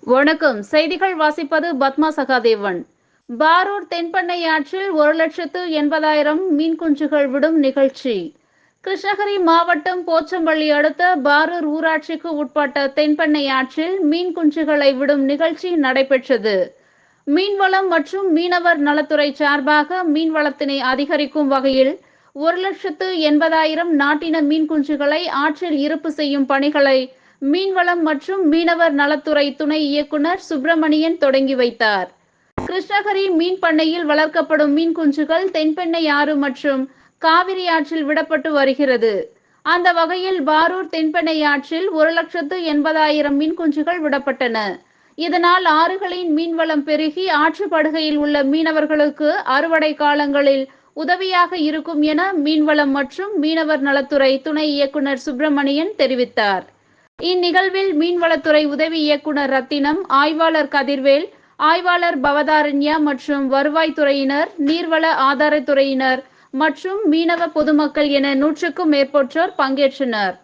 வணக்கம். செய்திகள் வாசிப்பது பத்மா சகாதேவன். பாரூர் தென்பண்ணை ஆற்றில் ஒரு லட்சத்து எண்பதாயிரம் மீன் குஞ்சுகள் விடும் நிகழ்ச்சி. கிருஷ்ணகிரி மாவட்டம் போச்சம்பள்ளி அடுத்த பாரூர் ஊராட்சிக்கு உட்பட்ட தென்பண்ணை ஆற்றில் மீன் குஞ்சுகளை விடும் நிகழ்ச்சி நடைபெற்றது. மீன்வளம் மற்றும் மீனவர் நலத்துறை சார்பாக மீன்வளத்தினை அதிகரிக்கும் வகையில் ஒரு லட்சத்து எண்பதாயிரம் நாட்டின மீன் குஞ்சுகளை ஆற்றில் இருப்பு செய்யும் பணிகளை மீன்வளம் மற்றும் மீனவர் நலத்துறை துணை இயக்குனர் சுப்பிரமணியன் தொடங்கி வைத்தார். கிருஷ்ணகிரி மீன் பண்ணையில் வளர்க்கப்படும் மீன் குஞ்சுகள் தென்பெண்ணை ஆறு மற்றும் காவிரி ஆற்றில் விடப்பட்டு வருகிறது. அந்த வகையில் பாரூர் தென்பெண்ணை ஆற்றில் ஒரு லட்சத்து எண்பதாயிரம் மீன் குஞ்சுகள் விடப்பட்டன. இதனால் ஆறுகளின் மீன்வளம் பெருகி ஆற்றுப்படுகையில் உள்ள மீனவர்களுக்கு அறுவடை காலங்களில் உதவியாக இருக்கும் என மீன்வளம் மற்றும் மீனவர் நலத்துறை துணை இயக்குனர் சுப்பிரமணியன் தெரிவித்தார். இந்நிகழ்வில் மீன்வளத்துறை உதவி இயக்குனர் ரத்தினம் ஆய்வாளர் கதிர்வேல் ஆய்வாளர் பவதாரண்யா மற்றும் வருவாய்த்துறையினர் நீர்வள ஆதாரத்துறையினர் மற்றும் மீனவ பொதுமக்கள் என நூற்றுக்கும் மேற்பட்டோர் பங்கேற்றனர்.